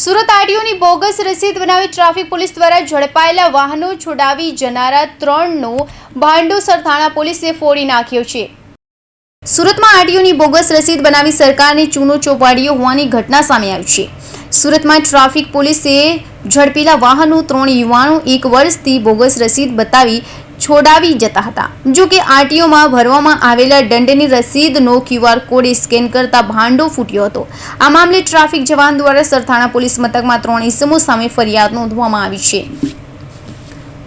Surat આરટીઓની bogus રસીદ બનાવી traffic police દ્વારા ઝડપાયેલા વાહનો છોડાવી જનારા ત્રણનો ભાંડોસર થાણા પોલીસે ફોડી નાખ્યો છે. સુરતમાં આરટીઓની બોગસ રસીદ બનાવી સરકારને ચૂનો ચોપાડ્યો હોવાની ઘટના સામે આવી છે. સુરતમાં ટ્રાફિક પોલીસે ઝડપેલા વાહનો ત્રણ યુવાનો એક વર્ષથી બોગસ રસીદ બતાવી છોડાવી જતા હતા. જો કે આરટીઓમાં ભરવામાં આવેલા દંડની રસીદનો ક્યુઆર કોડ સ્કેન કરતા ભાંડો ફૂટ્યો હતો. આ મામલે ટ્રાફિક જવાન દ્વારા સરથાણા પોલીસ મથકમાં ત્રણ ઇસમો સામે ફરિયાદ નોંધવામાં આવી છે.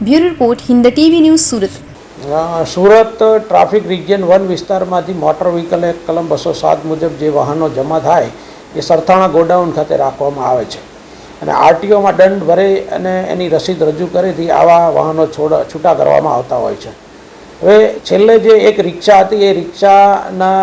Bureau report, Hind TV news, Surat. Surat traffic region one વિસ્તારમાંથી મોટર વ્હીકલ એક કલમ બસો સાત મુજબ જે વાહનો જમા થાય એ સરથાણા ગોડાઉન ખાતે રાખવામાં આવે છે. અને આરટીઓમાં દંડ ભરે અને એની રસીદ રજૂ કરીથી આવા વાહનો છોડ, છૂટા કરવામાં આવતા હોય છે. હવે છેલ્લે જે એક રિક્ષા હતી, એ રિક્ષાના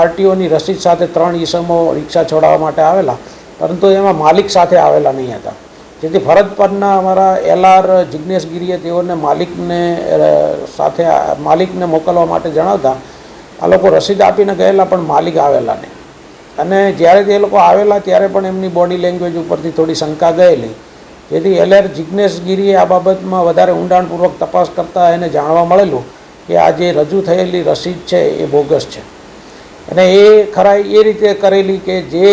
આરટીઓની રસીદ સાથે ત્રણ ઈસમો રિક્ષા છોડાવવા માટે આવેલા, પરંતુ એમાં માલિક સાથે આવેલા નહીં હતા. જેથી ફરજ પરના અમારા એલઆર જિજ્ઞેશગીરીએ તેઓને માલિકને સાથે માલિકને મોકલવા માટે જણાવતા, આ લોકો રસીદ આપીને ગયેલા, પણ માલિક આવેલા નહીં. અને જ્યારે તે લોકો આવેલા ત્યારે પણ એમની બોડી લેંગ્વેજ ઉપરથી થોડી શંકા ગયેલી. જેથી એલઆર જિજ્ઞેશગીરીએ આ બાબતમાં વધારે ઊંડાણપૂર્વક તપાસ કરતાં એને જાણવા મળેલું કે આ જે રજૂ થયેલી રસીદ છે એ બોગસ છે. અને એ ખરાઈ એ રીતે કરેલી કે જે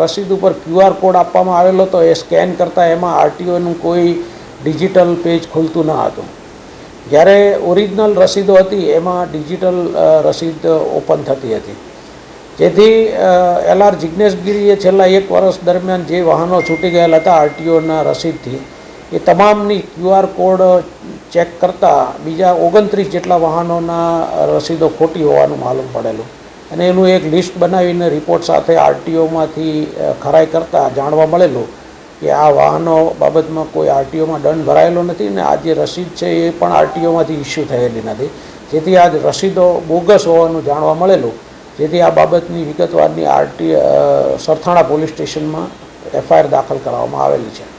રસીદ ઉપર ક્યુઆર કોડ આપવામાં આવેલો હતો એ સ્કેન કરતાં એમાં આરટીઓનું કોઈ ડિજિટલ પેજ ખુલતું ન હતું. જ્યારે ઓરિજિનલ રસીદો હતી એમાં ડિજિટલ રસીદ ઓપન થતી હતી. જેથી એલ આર જિજ્ઞેશગીરીએ છેલ્લા એક વર્ષ દરમિયાન જે વાહનો છૂટી ગયેલા હતા, આરટીઓના રસીદથી, એ તમામની ક્યુઆર કોડ ચેક કરતાં બીજા ઓગણત્રીસ જેટલા વાહનોના રસીદો ખોટી હોવાનું માલુમ પડેલું. અને એનું એક લિસ્ટ બનાવીને રિપોર્ટ સાથે આરટીઓમાંથી ખરાઈ કરતાં જાણવા મળેલું કે આ વાહનો બાબતમાં કોઈ આરટીઓમાં દંડ ભરાયેલો નથી ને આ જે રસીદ છે એ પણ આરટીઓમાંથી ઇસ્યુ થયેલી નથી. જેથી આ રસીદો બોગસ હોવાનું જાણવા મળેલું. જેથી આ બાબતની વિગતવારની આરટી સરથાણા પોલીસ સ્ટેશનમાં એફઆઈઆર દાખલ કરવામાં આવેલી છે.